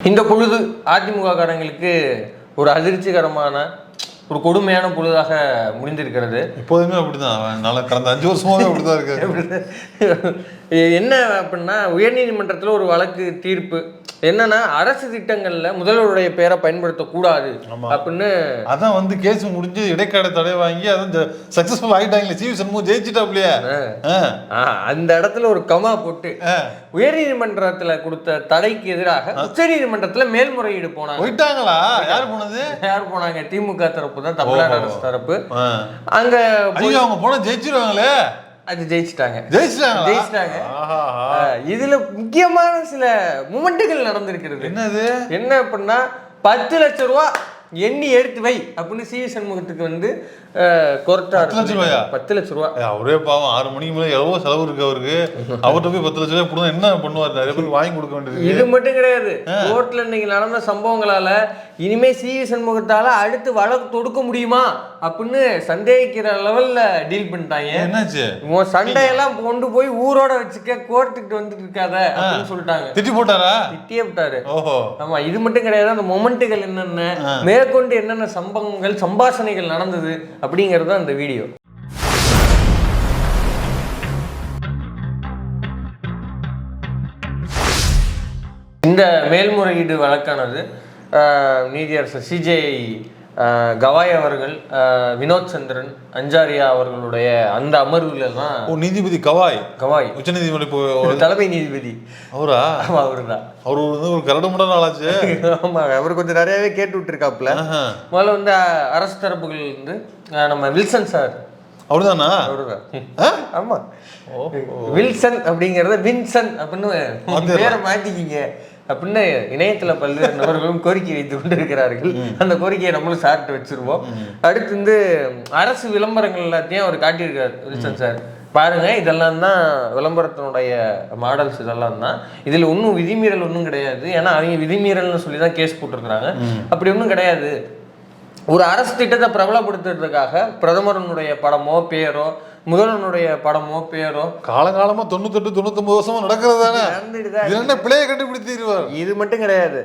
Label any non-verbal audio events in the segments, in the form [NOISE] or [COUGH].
இந்த பொழுது அதிமுக காரங்களுக்கு ஒரு அதிர்ச்சிகரமான ஒரு கொடுமையான பொழுதாக முடிந்திருக்கிறது. எப்போதுமே அப்படிதான். நல்லா கடந்த அஞ்சு வருஷமாவே அப்படிதான் [LAUGHS] இருக்காரு என்ன அப்படின்னா உயர்நீதிமன்றத்தில் ஒரு வழக்கு தீர்ப்பு என்னன்னா அரசு திட்டங்கள்ல முதல்வருடைய பேரை பயன்படுத்தக்கூடாது. அப்படின்னு அதான் வந்து கேஸ் முடிஞ்சு இடைக்கால தடை வாங்கி அதான் சக்சஸ்ஃபுல் ஆயிட்டாங்களே. சிவி சண்முகம் ஜெயிச்சிட்டாப்லையே. அந்த இடத்துல ஒரு கமா போட்டு ஆ. உயர்நீதிமன்றத்துல கொடுத்த தடைக்கு எதிராக உச்சநீதிமன்றத்துல மேல்முறையீடு போனாங்க. போயிட்டாங்களா? யார் போனது? யார் போனாங்க? திமுக தரப்பு தான் தமிழ்நாடு அரசு தரப்பு. அங்க அவங்க போனா ஜெயிச்சிருவாங்களே. அது ஜெயிச்சிட்டாங்க. ஜெயிச்சிட்டாங்க. ஆ, இதுல முக்கியமான சில மூமெண்ட்டுகள் நடந்திருக்கிறது. என்னது? என்ன அப்படின்னா பத்து லட்ச ரூபா எண்ணி எடுத்து வை அப்படின்னு சி சண்முகத்துக்கு வந்து கொரட்டா பத்து லட்ச ரூபாயா? பத்து லட்ச ரூபா. அவரே பாவம் ஆறு மணிக்கு மேலே எவ்வளோ செலவு இருக்கு அவருக்கு. அவர்கிட்ட போய் பத்து லட்ச ரூபாய் கொடுத்தா என்ன பண்ணுவார்? நிறைய பேருக்கு வாங்கி கொடுக்க வேண்டியது இது மட்டும் கிடையாது. கோர்ட்ல இன்னைக்கு நடந்த சம்பவங்களால இனிமே சி சண்முகத்தால அடுத்து வழக்கு தொடுக்க முடியுமா? அப்படின்னு சந்தேகிக்கிற லெவல்ல டீல் பண்ணிட்டாங்க. என்னாச்சு? உன் சண்டையெல்லாம் கொண்டு போய் ஊரோட வச்சுக்க கோர்ட்டுக்கு வந்துட்டு இருக்காத அப்படின்னு சொல்லிட்டாங்க. திட்டி போட்டாரா? திட்டியே விட்டாரு. ஓஹோ. ஆமா இது மட்டும் கிடையாது அந்த மொமெண்ட்டுகள் என்னென்ன மேற்கொண்டு என்னென்ன சம்பவங்கள் சம்பாஷணைகள் நடந்தது அப்படிங்கிறது தான் அந்த வீடியோ இந்த மேல்முறையீடு வழக்கானது நீதியரசர் சிஜேஐ கவாய் அவர்கள் வினோத் சந்திரன் அஞ்சாரியா அவர்களுடைய அந்த அமர்வுல தான் ஓ நீதிபதி கவாய். கவாய். உச்ச இப்போ [LAUGHS] தலைமை நீதிபதி. அவரா? ஆமா அவருதான். அவர் வந்து ஒரு கரடுமுடன் ஆளாச்சு. [LAUGHS] ஆமா அவர் கொஞ்சம் நிறையவே கேட்டு விட்டுருக்காப்புல. ஆஹா. முதல்ல வந்து அரசு தரப்புகள் வந்து நம்ம வில்சன் சார். அவர்தானா? அவருதான்? ஆமா. வில்சன் அப்படிங்கறத வின்சன் அப்படின்னு பேரை மாத்திக்கிங்க. அப்படின்னு இணையத்துல பல்வேறு நபர்களும் கோரிக்கை வைத்து கொண்டிருக்கிறார்கள். அந்த கோரிக்கையை நம்மளும் சார்ட்டு வச்சிருவோம். அடுத்து வந்து அரசு விளம்பரங்கள் எல்லாத்தையும் அவர் காட்டியிருக்காரு வில்சன் சார். பாருங்க இதெல்லாம் தான் விளம்பரத்தினுடைய மாடல்ஸ் இதெல்லாம் தான். இதுல ஒன்றும் விதிமீறல் ஒன்றும் கிடையாது. ஏன்னா அவங்க விதிமீறல்னு சொல்லி தான் கேஸ் போட்டிருக்கிறாங்க. அப்படி ஒன்றும் கிடையாது. ஒரு அரசு திட்டத்தை பிரபலப்படுத்துறதுக்காக பிரதமரனுடைய படமோ பேரோ முதல்வனுடைய படமோ பேரோ? காலங்காலமா தொண்ணூத்தெட்டு தொண்ணூத்தொன்பது வருஷமா நடக்கிறது தானே என்ன பிள்ளைய கண்டுபிடித்திருவார் இது மட்டும் கிடையாது.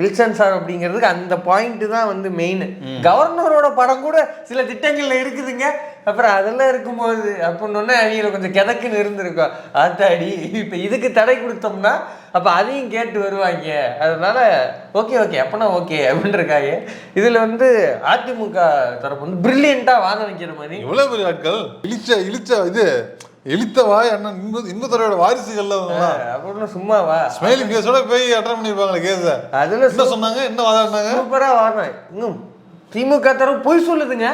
வில்சன் சார் அப்படிங்கிறதுக்கு அந்த பாயிண்ட் தான் வந்து மெயின் கவர்னரோட படம் கூட சில திட்டங்கள்ல இருக்குதுங்க. அப்புறம் அதெல்லாம் இருக்கும்போது அப்படின்னு அவங்கள கொஞ்சம் கிதக்குன்னு இருந்திருக்கும். ஆத்தாடி இப்போ இதுக்கு தடை கொடுத்தோம்னா அப்போ அதையும் கேட்டு வருவாங்க. அதனால ஓகே ஓகே அப்பனா ஓகே அப்படின்னு இருக்காங்க இதில் வந்து அதிமுக தரப்பு வந்து பிரில்லியண்ட்டாக வாங்க வைக்கிற மாதிரி. இவ்வளவு பெரிய ஆட்கள் இழிச்ச இழிச்ச இது இழித்த வாய் அண்ணன் இன்ப இன்பத்தோட வாரிசுகள்ல அப்படின்னு சும்மாவா ஸ்மைலி கேஸோட போய் அட்டன் பண்ணிருப்பாங்களே கேஸ? அதுல என்ன சொன்னாங்க? என்ன வாதாடினாங்க? சூப்பரா வரணும் இன்னும் திமுக தரப்பு பொய் சொல்லுதுங்க.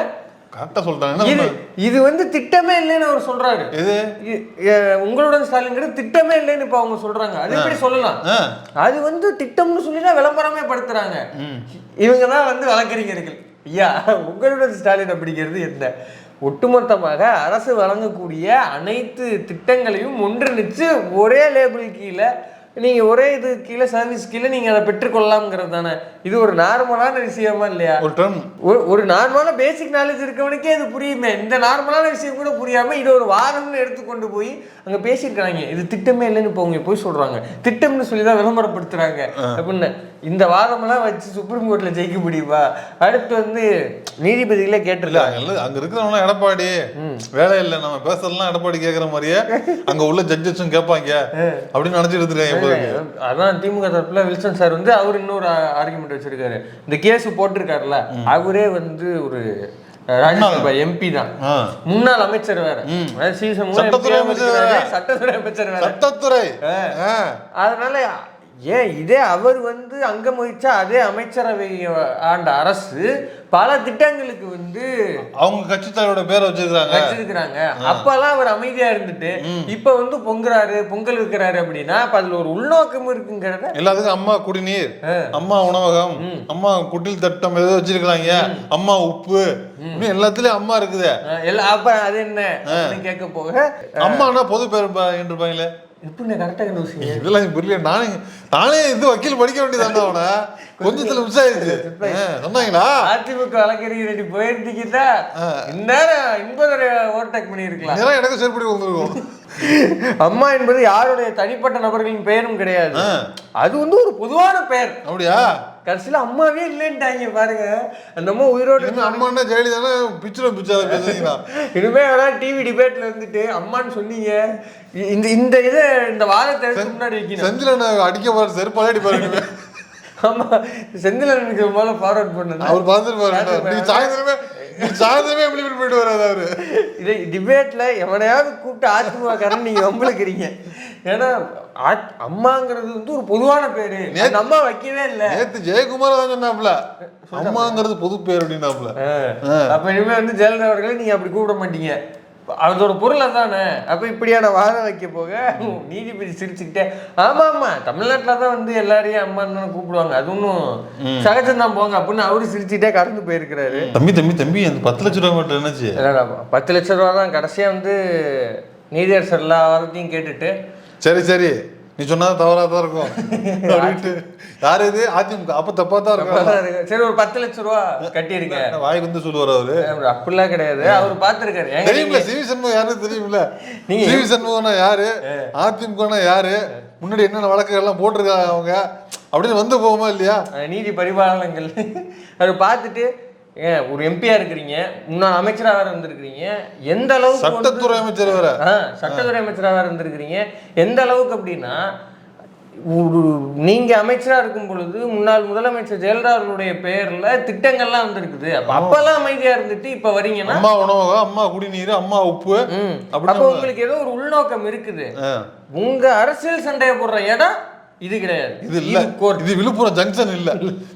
கரெக்டா சொல்லிட்டாங்க. என்ன இது? இது வந்து திட்டமே இல்லைன்னு அவர் சொல்றாரு. எது? இ- எ- உங்களுடன் ஸ்டாலின்ங்கிறது திட்டமே இல்லைன்னு இப்ப அவங்க சொல்றாங்க. அது எப்படி சொல்லலாம். அது வந்து திட்டம்னு சொல்லி தான் விளம்பரமே படுத்துறாங்க. இவங்க தான் வந்து வழக்கறிஞர்கள். ஐயா உங்களுடன் ஸ்டாலின் அப்படிங்கிறது என்ன? ஒட்டுமொத்தமாக அரசு வழங்கக்கூடிய அனைத்து திட்டங்களையும் ஒன்றிணைச்சு ஒரே லேபிள் கீழே நீங்க ஒரே இது கீழே சர்வீஸ் கீழே நீங்க அதை பெற்றுக்கொள்ளலாம்ங்கிறது தானே. இது ஒரு நார்மலான விஷயமா இல்லையா? ஒரு நார்மலான பேசிக் நாலேஜ் இருக்கவனுக்கே இது புரியுமே. இந்த நார்மலான விஷயம் கூட புரியாம இது ஒரு வாரம்னு எடுத்து கொண்டு போய் அங்க பேசியிருக்காங்க இது திட்டமே இல்லைன்னு இப்போ அவங்க போய் சொல்றாங்க. திட்டம்னு சொல்லி தான் விளம்பரப்படுத்துறாங்க அப்படின்னு இந்த வாதமெல்லாம் வச்சு சுப்ரீம் கோர்ட்ல ஜெயிக்க முடியுமா அடுத்து வந்து நீதிபதிகளே கேட்டிருக்காங்க. அங்க இல்ல- அங்க இருக்கிறவங்க எடப்பாடி. வேலை இல்ல நம்ம பேசுறதெல்லாம் எடப்பாடி கேக்குற மாதிரியே அங்க உள்ள ஜட்ஜஸும் கேட்பாங்க. அப்படின்னு நினைச்சிட்டு இருக்காங்க. அதான் திமுக தரப்புல வில்சன் சார் வந்து அவர் இன்னொரு ஆர்குமெண்ட் வச்சிருக்காரு. இந்த கேஸ் போட்டிருக்காருல்ல அவரே வந்து ஒரு ராஜ்யசபா எம்பி தான். முன்னாள் அமைச்சர் வேற. சீசன் சட்டத்துறை அமைச்சர் வேற. சட்டத்துறை. அதனால ஏன் இதே அவர் வந்து அங்கம் வகிச்சா அதே அமைச்சரவை ஆண்ட அரசு பல திட்டங்களுக்கு வந்து அவங்க கட்சி தலைவரோட பேரை வச்சிருக்காங்க வச்சிருக்கிறாங்க. அப்பெல்லாம் அவர் அமைதியா இருந்துட்டு இப்ப வந்து பொங்குறாரு பொங்கல் வைக்கிறாரு அப்படின்னா அப்ப அதுல ஒரு உள்நோக்கம் இருக்குங்கிறத எல்லாத்துக்கும் அம்மா குடிநீர் அம்மா உணவகம் அம்மா குட்டில் தட்டம் ஏதோ வச்சிருக்காங்க அம்மா உப்பு எல்லாத்துலயும் அம்மா இருக்குது. அப்ப அது என்ன கேட்க போக அம்மானா பொது பேர் ப- இருப்பாங்களே எப்படி கரெக்டா கண்டுபிடிச்சீங்க? இதெல்லாம் பிரில்லியன் நானே நானே இது வக்கீல் படிக்க வேண்டியதாண்டா அவனை. கொஞ்சத்துல மிஸ் ஆயிடுச்சு சொன்னாங்களா? அதிமுக வழக்கறிஞர் போயிருந்தீங்கன்னா இந்நேரம் இன்பதுரை ஓவர்டேக் பண்ணியிருக்கலாம். நேரம் எனக்கு செருப்படி வந்திருக்கும். [LAUGHS] அம்மா என்பது யாருடைய தனிப்பட்ட நபர்களின் பெயரும் கிடையாது. அது வந்து ஒரு பொதுவான பெயர். அப்படியா? கடைசியில அம்மாவே இல்லைன்ட்டாங்க பாருங்க. அந்த அம்மா உயிரோடு என்ன அம்மான்னா ஜெயலலிதா பிச்சுரும் பிச்சாத பேசுறீங்களா இனிமே அதான் டிவி டிபேட்ல வந்துட்டு அம்மான்னு சொன்னீங்க. இந்த இந்த இதை இந்த எடுத்து முன்னாடி வைக்கணும். செந்தில அடிக்க பாரு செருப்பாலே அடிப்பாரு இனிமே. ஆமா செந்திலனுக்கு முதல்ல ஃபார்வர்ட் பண்ணது அவர் பார்த்துருப்பாரு நீ சாயந்தரமே சாயந்தரமே இம்ப்ளிமெண்ட் பண்ணிட்டு வராது அவரு. இதை டிபேட்ல எவனையாவது கூப்பிட்டு அதிமுக காரன் நீங்க வம்பளுக்குறீங்க ஏன்னா அம்மாங்கிறது வந்து ஒரு பொதுவான பேரு. அந்த அம்மா வைக்கவே இல்லை. நேத்து ஜெயக்குமார் தான் சொன்னாப்ல அம்மாங்கிறது பொது பேர் அப்படின்னாப்ல அப்ப இனிமே வந்து ஜெயலலிதா அவர்களை நீங்க அப்படி கூப்பிட மாட்டீங்க. அதோட பொருள் அதானே? அப்ப இப்படியான வாதம் வைக்க போக நீதிபதி சிரிச்சுக்கிட்டே ஆமா ஆமா தமிழ்நாட்டுல தான் வந்து எல்லாரையும் அம்மான்னு தானே கூப்பிடுவாங்க. அது ஒன்றும் சகஜம் தான் போங்க அப்படின்னு அவரு சிரிச்சுக்கிட்டே கடந்து போயிருக்கிறாரு. தம்பி தம்பி தம்பி அந்த பத்து லட்ச ரூபா மட்டும் என்னாச்சு? பத்து லட்ச ரூபா தான் கடைசியா வந்து நீதியரசர் எல்லா வாதத்தையும் கேட்டுட்டு சரி சரி. நீ சொன்னா தவறா தான் இருக்கும். [LAUGHS] அப்படின்ட்டு. யாரு இது? அதிமுக. அப்ப தப்பா தான் இருக்கும். சரி ஒரு பத்து லட்ச ரூபா கட்டியிருக்கேன் வாய்க்கு வந்து சொல்லுவார் அவரு? அவர் அப்படிலாம் கிடையாது. அவர் பார்த்துருக்காரு. தெரியுமில்ல சிவி சண்முகம் யாருன்னு தெரியுமில்ல நீங்க- சிவி சண்முகம்னா யாரு? அதிமுகனா யாரு? முன்னாடி என்னென்ன வழக்குகள் எல்லாம் போட்டிருக்காங்க அவங்க? அப்படின்னு வந்து போகுமா இல்லையா? நீதி பரிபாலனங்கள். அதை பார்த்துட்டு ஏன் ஒரு எம்பியா இருக்கிறீங்க. முன்னாள் அமைச்சரா வேற இருந்திருக்கிறீங்க. எந்த அளவுக்கு சட்டத்துறை அமைச்சர் வேற. சட்டத்துறை அமைச்சரா வேற இருந்திருக்கிறீங்க. எந்த அளவுக்கு அப்படின்னா ஒரு நீங்க அமைச்சரா இருக்கும் பொழுது முன்னாள் முதலமைச்சர் ஜெயலலிதா அவர்களுடைய பெயர்ல திட்டங்கள்லாம் வந்திருக்குது. அப்ப அப்பெல்லாம் அமைதியா இருந்துட்டு இப்ப வரீங்கன்னா அம்மா உணவகம் அம்மா குடிநீர் அம்மா உப்பு. அப்ப உங்களுக்கு ஏதோ ஒரு உள்நோக்கம் இருக்குது. உங்க அரசியல் சண்டையை போடுற இடம் இது கிடையாது. இது இல்ல. இது விழுப்புரம் ஜங்ஷன் இல்ல.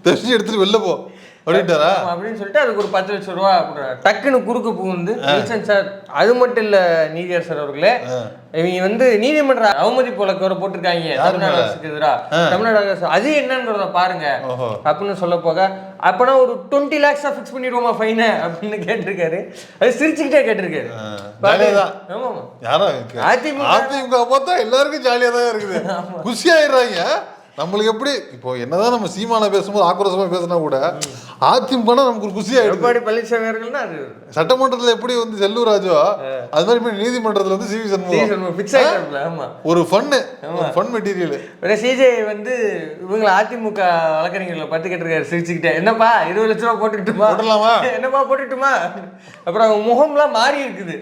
தெரிஞ்சு எடுத்துட்டு வெளில போ. அப்படின்ட்டாரா அப்படின்னு சொல்லிட்டு அதுக்கு ஒரு பத்து லட்சம் ரூபா. டக்குன்னு குறுக்கு புகுந்து வில்சன் சார் அது மட்டும் இல்ல நீதியரசர் அவர்களே. இவங்க வந்து நீதிமன்ற அவமதிப்பு வழக்கு வர போட்டிருக்காங்க. தமிழ்நாடு அரசுக்கு எதிராக தமிழ்நாடு அரசு. அது என்னன்றத பாருங்க. அப்படின்னு சொல்ல போக அப்பனா ஒரு டுவெண்ட்டி லேக்ஸா ஃபிக்ஸ் பண்ணிடுவோமா ஃபைனை அப்படின்னு கேட்டிருக்காரு. அது சிரிச்சுக்கிட்டே கேட்டிருக்காரு. அதிமுக அதிமுக பார்த்தா எல்லாருக்கும் ஜாலியா தான் இருக்குது. குஷி ஆயிடுறாங்க நம்மளுக்கு எப்படி இப்போ என்னதான் நம்ம சீமான பேசும்போது ஆக்ரோஷமா பேசினா கூட அதிமுக நமக்கு ஒரு குஷி ஆயிடுது எடப்பாடி பழனிசாமி அவர்கள்னா சட்டமன்றத்துல எப்படி வந்து செல்லூர் ராஜோ அது மாதிரி இப்ப நீதிமன்றத்துல வந்து சிவி சண்முகம். ஃபிக்ஸ் ஒரு ஃபன்னு ஃபன் மெட்டீரியல் சிஜே வந்து இவங்களை அதிமுக வழக்கறிஞர்களை பத்து கேட்டிருக்காரு சிரிச்சுக்கிட்டே. என்னப்பா இருபது லட்ச ரூபா போட்டுட்டுமா போட்டுடலாமா? என்னப்பா போட்டுட்டுமா அப்புறம் முகம்லாம் மாறி இருக்குது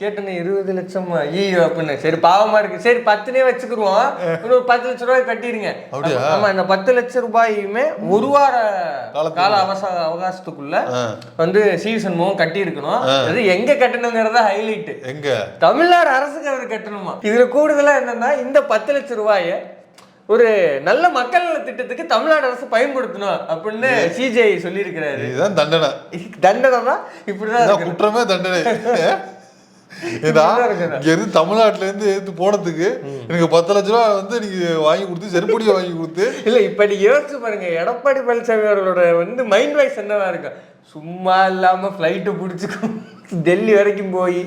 கேட்டேன்னு இருபது லட்சம் ஐயோ அப்படின்னு. சரி பாவமா இருக்கு. சரி பத்துனே வச்சுக்கிருவோம். இன்னொரு பத்து லட்ச ரூபாய் கட்டிடுங்க? ஆமா இந்த பத்து லட்ச ரூபாயுமே ஒரு வார கால அவச அவகாசத்துக்குள்ள வந்து சி சண்முகம் கட்டி இருக்கணும் அது எங்க கட்டணுங்கிறத ஹைலைட் எங்க? தமிழ்நாடு அரசுக்கு அவர் கட்டணுமா? இதுல கூடுதலா என்னன்னா இந்த பத்து லட்சம் ரூபாய ஒரு நல்ல மக்கள் நல திட்டத்துக்கு தமிழ்நாடு அரசு பயன்படுத்தணும் அப்படின்னு சிஜே சொல்லியிருக்கிறாரு. இதுதான் தண்டனை. தண்டனை தான் இப்படிதான். குற்றமே தண்டனை. ஏன்னா இப்படிதான் இருக்குது. இங்க இருந்து தமிழ்நாட்டுல இருந்து எடுத்து போனதுக்கு எனக்கு பத்து லட்ச ரூபா வந்து நீங்க வாங்கி கொடுத்து செருப்படியை வாங்கி கொடுத்து இல்ல இப்ப நீங்க யோசிச்சு பாருங்க எடப்பாடி பழனிசாமி அவர்களோட வந்து மைண்ட் வாய்ஸ் என்னவா இருக்கும் சும்மா இல்லாம ஃப்ளைட்டு பிடிச்சிக்கும் டெல்லி வரைக்கும் போய்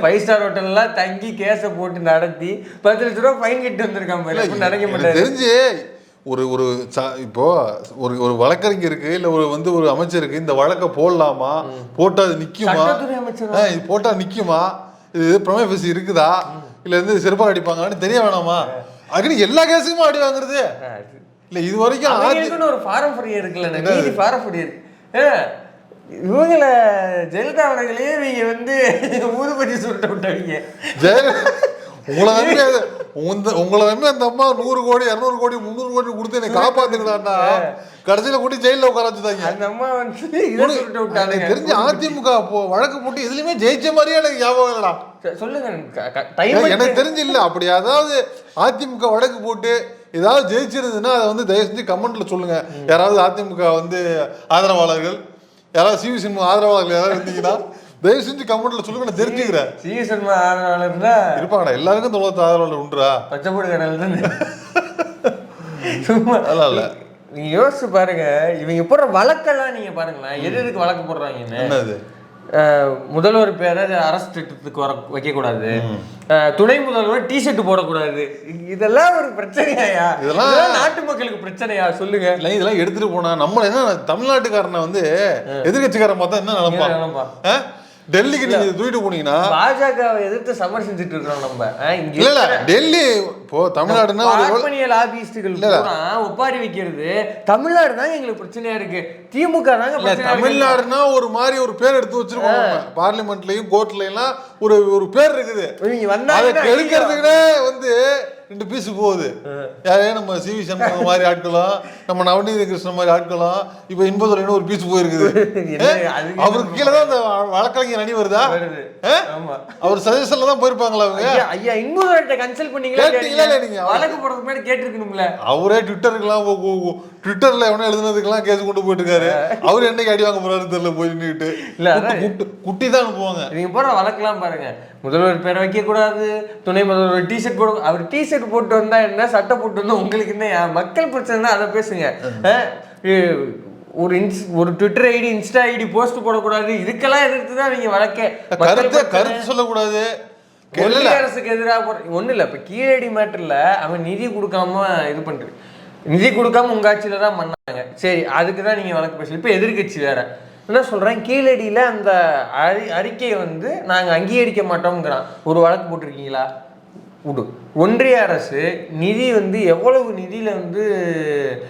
ஃபைவ் ஸ்டார் ஹோட்டல்லாம் தங்கி கேஸை போட்டு நடத்தி பத்து லட்ச ரூபா ஃபைன் கட்டி. அப்படி நினைக்க மாட்டாரு தெரிஞ்சு ஒரு ஒரு ச- இப்போ ஒரு ஒரு வழக்கறிஞருக்கு இல்ல ஒரு வந்து ஒரு அமைச்சருக்கு இந்த வழக்கை போடலாமா? போட்டா அது நிக்குமா? சட்டத்துறை அமைச்சர்? ஆ, இது போட்டா நிக்குமா? இது பிரமேபசி இருக்குதா? இல்ல இருந்து செருப்பால் அடிப்பாங்களான்னு தெரிய வேணாமா? அதுக்கு எல்லா கேஸுக்குமா அடி வாங்குறது. இல்ல இது வரைக்கும் ஒரு ஃபாரம் ஃப்ரீ இருக்குல்ல ஃபாரம் ஃப்ரீ இருக்கு இவங்கள ஜெயலலிதா அவர்களே இவங்க வந்து [LAUGHS] ஊதுபதி சுருட்ட விட்டவங்க. ஜெய உங்களை நம்பி உந்த- உங்களை நம்பி அந்த அம்மா நூறு கோடி இரநூறு கோடி முந்நூறு கோடி கொடுத்து என்னை காப்பாத்துக்கலாம்னா கடைசியில கூட்டி ஜெயில உட்கார வச்சுட்டாங்க. அந்த அம்மா வந்து தெரிஞ்சு அதிமுக வழக்கு போட்டு எதுலயுமே ஜெயிச்ச மாதிரியே எனக்கு ஞாபகம் இல்லடா. சொல்லுங்க. எனக்கு தெரிஞ்சு இல்ல அப்படி அதாவது அதிமுக வழக்கு போட்டு ஏதாவது ஜெயிச்சிருந்ததுன்னா அதை வந்து தயவு செஞ்சு கமெண்ட்ல சொல்லுங்க. யாராவது அதிமுக வந்து ஆதரவாளர்கள் யாராவது சிவி சினிமா ஆதரவாளர்கள் யாராவது இருந்தீங்கன்னா தயவு செஞ்சு கமெண்ட்ல சொல்லுங்க நான் தெரிஞ்சுக்கிறேன். சிஎஸ்என்மா ஆதரவாளர்னா இருப்பாங்கடா எல்லாருக்கும் தொண்ணூத்தி ஆதரவாளர் உண்டுரா பச்சைப்பொடி கடல் தான் [LAUGHS] சும்மா அதெல்லாம் இல்ல. நீங்க யோசிச்சு பாருங்க இவங்க போடுற வழக்கெல்லாம் நீங்க பாருங்களேன். எது எதுக்கு வழக்கு போடுறாங்கன்னு. என்னது? முதல்வர் பேரை அரசு திட்டத்துக்கு வர வைக்கக்கூடாது. துணை முதல்வர் டிஷர்ட் போடக்கூடாது. இதெல்லாம் ஒரு பிரச்சனையா? இதெல்லாம் நாட்டு மக்களுக்கு பிரச்சனையா? சொல்லுங்க. இல்லை இதெல்லாம் எடுத்துட்டு போனா நம்ம என்ன தமிழ்நாட்டுக்காரனை வந்து எதிர்கட்சிக்காரன் பார்த்தா என்ன நினைப்பான்? டெல்லிக்கு நீங்க தூக்கிட்டு போனீங்கன்னா பாஜகவை எதிர்த்து சமர் செஞ்சுட்டு இருக்கிறோம் நம்ம. இல்ல இல்ல டெல்லி இப்போ தமிழ்நாடுன்னா ஒரு பார்ப்பனிய லாபிஸ்டுகள் பூரா ஒப்பாரி வைக்கிறது. தமிழ்நாடு தான் எங்களுக்கு பிரச்சனையா இருக்கு. திமுக தாங்க. தமிழ்நாடுனா ஒரு மாதிரி ஒரு பேர் எடுத்து வச்சிருக்கோம். பார்லிமெண்ட்லயும் கோர்ட்லயும் ஒரு ஒரு பேர் இருக்குது. இவங்க அதை வந்தாங்கன்னா கெடுக்கிறதுக்குனே வந்து ரெண்டு பீஸ் போகுது. யாரே நம்ம சி வி சண்முகம் மாதிரி ஆட்களும் நம்ம நவநீத கிருஷ்ணன் மாதிரி ஆட்களும் இப்ப இன்பதுரைன்னு ஒரு பீஸ் போயிருக்குது. [LAUGHS] அவருக்கு கீழே தான் அந்த வழக்கறிஞர் அணி வருதா? அவர் சஜஷன்ல தான் போயிருப்பாங்களா அவங்க? ஐயா இன்னொரு கன்சல்ட் பண்ணீங்களா கேட்டீங்களா நீங்க? வழக்கு போடுறதுக்கு முன்னாடி கேட்டிருக்கணும்ல. அவரே ட்விட்டருக்குலாம் ட்விட்டர்ல எவனோ எழுதுனதுக்கெல்லாம் கேஸ் கொண்டு போயிட்டு இருக்காரு அவர் என்னைக்கு அடி வாங்க போறாரு தெரியல போய் நின்னுட்டு இல்ல, குட்டி- தான் அனுப்புவாங்க நீங்க போடுற வழக்கெல்லாம் பாருங்க. முதல்வர் பேரை வைக்க கூடாது துணை முதல்வர் டிஷர்ட் போட அவர் டிஷர்ட் போட்டு வந்தா என்ன? சட்டை போட்டு வந்தா உங்களுக்கு என்ன? மக்கள் பிரச்சனை அதை பேசுங்க. ஒரு இன்ஸ் ஒரு Twitter ID Insta ID post போடக்கூடாது. இதுக்கெல்லாம் எதிர்த்து தான் நீங்க வழக்கே. கருத்து கருத்து சொல்லக்கூடாது. ஒன்றிய அரசுக்கு எதிராக ஒன்றும் இல்லை. இப்போ கீழடி மேட்டரில் அவன் நிதி கொடுக்காம இது பண்ணுறது நிதி கொடுக்காம உங்க ஆட்சியில தான் பண்ணாங்க. சரி அதுக்கு தான் நீங்கள் வழக்கு பேசல இப்போ எதிர்க்கட்சி வேற. என்ன சொல்கிறேன் கீழடியில் அந்த அறி அறிக்கையை வந்து நாங்கள் அங்கீகரிக்க மாட்டோம்ங்கிறான். ஒரு வழக்கு போட்டிருக்கீங்களா? விடு ஒன்றிய அரசு நிதி வந்து எவ்வளவு நிதியில் வந்து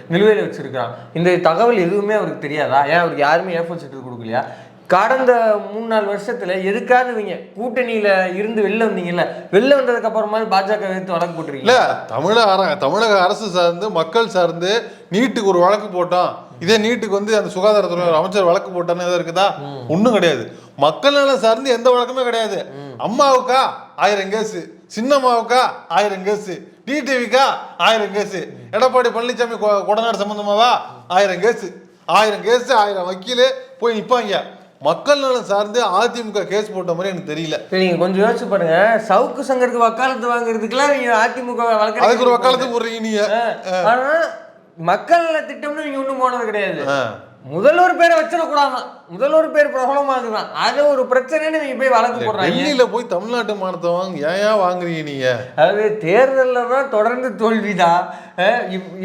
நிலுவையில் வச்சிருக்கான் இந்த தகவல் எதுவுமே அவருக்கு தெரியாதா? ஏன் அவருக்கு யாருமே ஏஃபோர் சர்டிஃபிகேட் கொடுக்கலையா? கடந்த மூணு நாலு வருஷத்துல எதுக்காவது இவங்க கூட்டணியில இருந்து வெளில வந்தீங்கல்ல வெளில வந்ததுக்கு அப்புறமா பாஜக எதிர்த்து வழக்கு போட்டிருக்கீங்க தமிழக அர- தமிழக அரசு சார்ந்து மக்கள் சார்ந்து நீட்டுக்கு ஒரு வழக்கு போட்டோம் இதே நீட்டுக்கு வந்து அந்த சுகாதாரத்துறை அமைச்சர் வழக்கு போட்டான்னு எதாவது இருக்குதா? ஒண்ணும் கிடையாது. மக்கள் நலம் சார்ந்து எந்த வழக்குமே கிடையாது. அம்மாவுக்கா ஆயிரம் கேஸ். சின்னம்மாவுக்கா ஆயிரம் கேஸ். டிடிவிக்கா ஆயிரம் கேஸ். எடப்பாடி பழனிசாமி கொடநாடு சம்பந்தமாவா? ஆயிரம் கேஸ். ஆயிரம் கேஸ் ஆயிரம் வக்கீல் போய் நிப்பாங்க. மக்கள் நலம் சார்ந்து அதிமுக கேஸ் போட்ட மாதிரி எனக்கு தெரியல. சரி நீங்க கொஞ்சம் யோசிச்சு பாருங்க. சவுக்கு சங்கருக்கு வக்காலத்து வாங்குறதுக்குலாம் நீங்க அதிமுக வழக்கு அதுக்கு ஒரு வக்காலத்து போடுறீங்க நீங்க. ஆனா மக்கள் நல திட்டம்னு நீங்க ஒண்ணும் போனது கிடையாது. முதல்வர் பேரை வச்சிடக்கூடாதான் முதல்வர் பேர் பிரபலமாகுதான் அது ஒரு பிரச்சனைன்னு நீங்க போய் வழக்கு போடுறாங்க. டெல்லியில போய் தமிழ்நாட்டு மானத்தை வாங்க ஏன் வாங்குறீங்க நீங்க? அதாவது தேர்தலில் தான் தொடர்ந்து தோல்விதான்.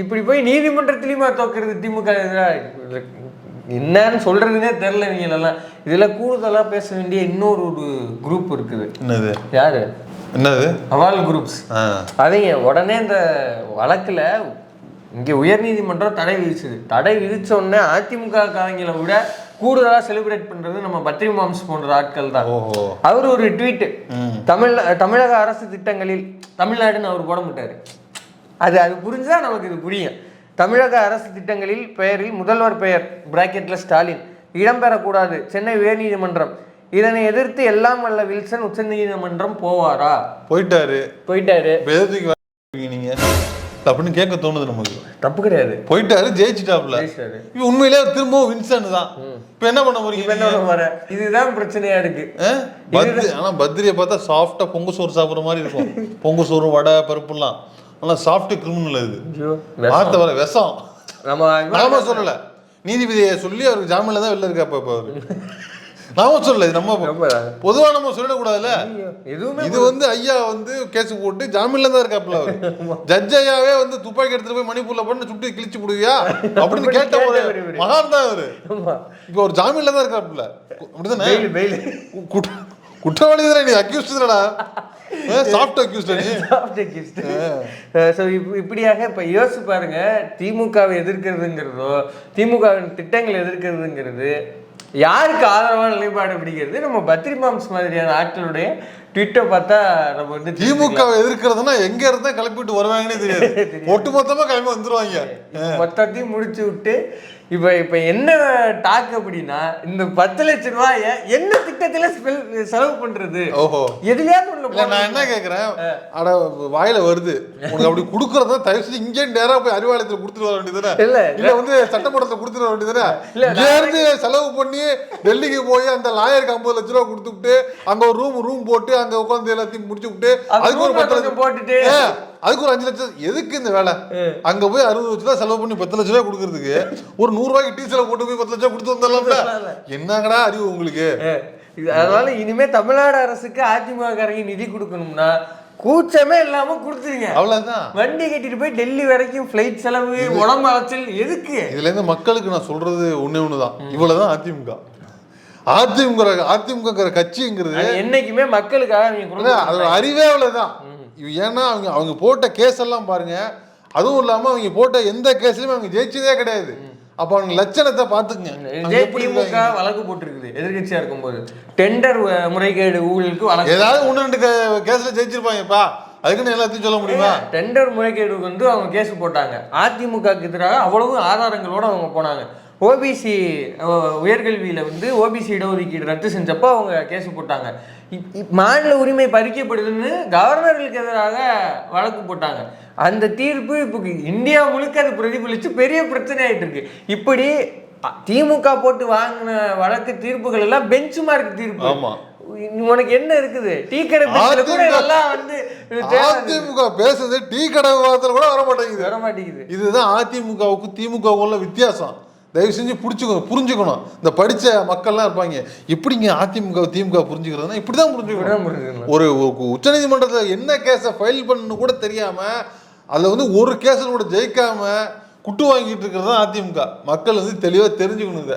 இப்படி போய் நீதிமன்றத்திலையுமா தோக்குறது திமுக? என்னன்னு சொல்றதுனே தெரில இவங்களெல்லாம் இதுல கூடுதலா பேச வேண்டிய இன்னொரு ஒரு குரூப் இருக்குது. என்னது? யாரு? என்னது? அவால் குரூப்ஸ். அதைங்க உடனே இந்த வழக்குல இங்க உயர்நீதிமன்றம் தடை விதிச்சுது. தடை விதிச்ச உடனே அதிமுக காரங்களை விட கூடுதலா செலிப்ரேட் பண்றது நம்ம பத்ரி மாம்ஸ் போன்ற ஆட்கள் தான். அவர் ஒரு ட்வீட் தமிழ் தமிழக அரசு திட்டங்களில் தமிழ்நாடுன்னு அவர் போட மாட்டாரு. அது அது புரிஞ்சா நமக்கு இது புரியும். தமிழக அரசு திட்டங்களில் பெயரில் முதல்வர் பெயர் பிராக்கெட்ல ஸ்டாலின். இடம்பெறக்கூடாது சென்னை உயர்நீதிமன்றம். இதனை எதிர்த்து எல்லாம் வல்ல வில்சன் உச்சநீதிமன்றம் போவாரா? போயிட்டாரு. போயிட்டாரு. நீங்க. அப்படின்னு கேட்க தோணுது நமக்கு. தப்பு கிடையாது. போயிட்டாரு ஜெயிச்சிட்டாப்ல. இப்ப உண்மையிலே திரும்பவும் வின்சன் தான். இப்ப என்ன பண்ண போறீங்க? இப்ப என்ன போற? இதுதான் பிரச்சனையா இருக்கு? பத்ரி ஆனா பத்ரியை பார்த்தா சாஃப்டா பொங்கு சோறு சாப்பிடுற மாதிரி இருக்கும். [LAUGHS] பொங்கு சோறு வடை பருப்புலாம். நல்லா சாஃப்ட் கிரிமினல் இது வார்த்தை வர விஷம். நம்ம நாம சொல்லல. நீதிபதியை சொல்லி அவருக்கு ஜாமீன்ல தான் வெளில இருக்கா இப்ப அவரு. [LAUGHS] நாம சொல்லல இது நம்ம பொதுவா நம்ம சொல்லிடக்கூடாதுல்ல எதுவுமே இது வந்து ஐயா வந்து கேஸ் போட்டு ஜாமீன்ல தான் இருக்காப்ல அவர். ஜட்ஜ் [LAUGHS] ஐயாவே வந்து துப்பாக்கி எடுத்துட்டு போய் மணிப்பூர்ல பண்ண சுட்டு கிழிச்சு போடுவியா? [LAUGHS] அப்படின்னு கேட்ட ஒரு. மகான் தான் அவரு. இப்போ ஒரு ஜாமீன்ல தான் இருக்காப்ல அப்படிதானே? குற்றவாளி தானே நீ? அக்யூஸ்ட் தானடா? [LAUGHS] சாஃப்ட் அக்யூஸ்ட் நீ? ஸோ இப்படியாக இப்போ யோசிச்சு பாருங்க திமுகவை எதிர்க்கிறதுங்கிறதோ திமுகவின் திட்டங்களை எதிர்க்கிறதுங்கிறது யாருக்கு ஆதரவான நிலைப்பாடு பிடிக்கிறது நம்ம பத்ரி மாம்ஸ் மாதிரியான ஆட்களுடைய ட்விட்டர் பார்த்தா நம்ம வந்து திமுகவை எதிர்க்கிறதுனா எங்க இருந்தா கிளப்பிட்டு வருவாங்கன்னே தெரியாது. [LAUGHS] ஒட்டு மொத்தமா கிளம்பி வந்துருவாங்க. மொத்தத்தையும் முடிச்சு விட்டு இப்போ இப்போ என்ன டாக் அப்படின்னா இந்த பத்து லட்ச ரூபாய என்ன திட்டத்துல செலவு பண்றது? ஓஹோ. எதுலயாவது ஒண்ணு நான் என்ன கேக்குறேன்? அட வாயில வருது. உனக்கு அப்படி குடுக்கறதா தயவு செஞ்சு இங்கே நேரா போய் அறிவாலயத்துல கொடுத்துட்டு வர வேண்டியதுதானே? இல்ல, இல்ல. வந்து சட்டமன்றத்துல கொடுத்துட்டு வர வேண்டியதுதானே? இல்ல, இங்க இருந்து செலவு பண்ணி டெல்லிக்கு போய் அந்த லாயருக்கு ஐம்பது லட்ச ரூபா கொடுத்துட்டு அங்க ஒரு ரூம் ரூம் போட்டு அங்க உட்காந்து எல்லாத்தையும் முடிச்சு விட்டு அதுக்கு ஒரு பத்து லட்சம் போட்டுட்டு அதுக்கு ஒரு அஞ்சு லட்சம். எதுக்கு இந்த வேலை? அங்க போய் அறுபது லட்சம் ரூபா செலவு பண்ணி பத்து லட்ச ரூபா கொடுக்கறதுக்கு ஒரு நூறு ரூபாய்க்கு டீசலை போட்டு போய் பத்து லட்சம் கொடுத்து வந்துடலாம்ல? என்னங்கடா அறிவு உங்களுக்கு? இது அதனால இனிமே தமிழ்நாடு அரசுக்கு அதிமுக காரங்க நிதி கொடுக்கணும்னா கூச்சமே இல்லாம கொடுத்துருங்க. அவ்வளவுதான். வண்டி கட்டிட்டு போய் டெல்லி வரைக்கும் ஃப்ளைட் செலவு உடம்பு அலைச்சல் எதுக்கு? இதுல இருந்து மக்களுக்கு நான் சொல்றது ஒண்ணே ஒண்ணுதான். இவ்வளவுதான் அதிமுக. அதிமுக அதிமுகங்கிற கட்சிங்கிறது என்னைக்குமே மக்களுக்காக அதோட அறிவே அவ்வளவுதான். ஏன்னா அவங்க அவங்க போட்ட கேஸ் எல்லாம் பாருங்க அதுவும் இல்லாம அவங்க போட்ட எந்த கேஸ்லயுமே அவங்க ஜெயிச்சதே கிடையாது. அப்ப அவங்க லட்சணத்தை எப்படி திமுக. வழக்கு போட்டிருக்குது எதிர்கட்சியா இருக்கும்போது. டெண்டர் முறைகேடு ஊழலுக்கு வழக்கு. ஏதாவது ஒண்ணு ரெண்டு கேஸ்ல ஜெயிச்சிருப்பாங்கப்பா. அதுக்குன்னு எல்லாத்தையும் சொல்ல முடியுமா? டெண்டர் முறைகேடுக்கு வந்து அவங்க கேஸ் போட்டாங்க. அதிமுகக்கு எதிராக அவ்வளவு ஆதாரங்களோட அவங்க போனாங்க. ஓபிசி உயர்கல்வியில வந்து ஓபிசி இடஒதுக்கீடு ரத்து செஞ்சப்போ அவங்க கேஸ் போட்டாங்க. மாநில உரிமை பறிக்கப்படுதுன்னு கவர்னர்களுக்கு எதிராக வழக்கு போட்டாங்க. அந்த தீர்ப்பு இப்போ இந்தியா முழுக்க அது பிரதிபலிச்சு பெரிய பிரச்சனை ஆயிட்டு இருக்கு. இப்படி திமுக போட்டு வாங்கின வழக்கு தீர்ப்புகள் எல்லாம் பெஞ்ச் மார்க் தீர்ப்பு. ஆமா. உனக்கு என்ன இருக்குது? டீ கடை கூட வந்து அதிமுக பேசுறது டீ கடை விவாதத்துல கூட வர மாட்டேங்குது வர மாட்டேங்குது இதுதான் அதிமுகவுக்கும் திமுகவுக்கும் உள்ள வித்தியாசம். தயவு செஞ்சு புடிச்சுக்கணும் புரிஞ்சுக்கணும். இந்த படிச்ச மக்கள்லாம் இருப்பாங்க. எப்படிங்க அதிமுக திமுக புரிஞ்சுக்கிறதுனா புரிஞ்சுக்கணும். இப்படிதான் புரிஞ்சுக்கணும். ஒரு உச்சநீதிமன்றத்தில் என்ன கேஸை ஃபைல் பண்ணணும் கூட தெரியாம அதுல வந்து ஒரு கேஸில் கூட ஜெயிக்காம குட்டு வாங்கிட்டு இருக்கிறது தான் அதிமுக. மக்கள் வந்து தெளிவாக தெரிஞ்சுக்கணும் இதை.